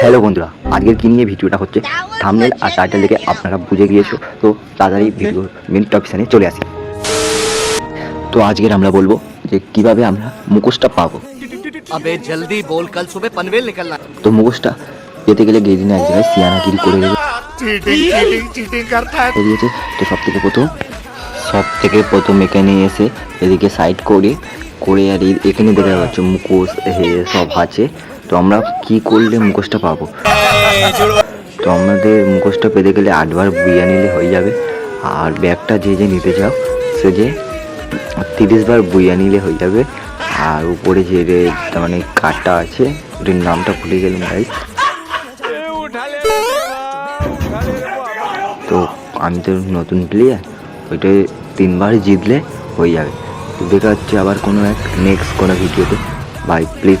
Hello বন্ধুরা আজকের কি নিয়ে ভিডিওটা হচ্ছে? থামনেল আর টাইটেল দেখে আপনারা বুঝে গিয়েছো তো তাড়াতাড়ি ভিডিও মেন টপিকশানে চলে আসি। তো আজকের আমরা বলব যে কীভাবে আমরা মুখোশটা পাবো। আবে জলদি বল কাল সুবে পনভেল নিকলনা। তো মুখোশটা যেতে গেলে গেদিনে এক জায়গায় সিয়ানাগিরি করে গেল তো সব থেকে প্রথম সব থেকে প্রথম এখানে এসে এদিকে সাইড করে করে আর এখানে দেখা যাচ্ছে মুখোশ সব আছে। তো আমরা কি করলে মুখোশটা পাবো? তো আমাদের মুখোশটা পেতে গেলে আটবার বুইয়া নিলে হয়ে যাবে। আর ব্যাগটা যে যে নিতে চাও, সে যে তিরিশ বার বুইয়া নিলে হয়ে যাবে। আর উপরে যে মানে কাঠটা আছে, ওটির নামটা ভুলে গেলাম ভাই। তো আমি তো নতুন প্লেয়ার ওইটা তিনবার জিতলে হয়ে যাবে। তো দেখা হচ্ছে আবার কোনো এক নেক্সট কোনো ভিডিওতে ভাই প্লিজ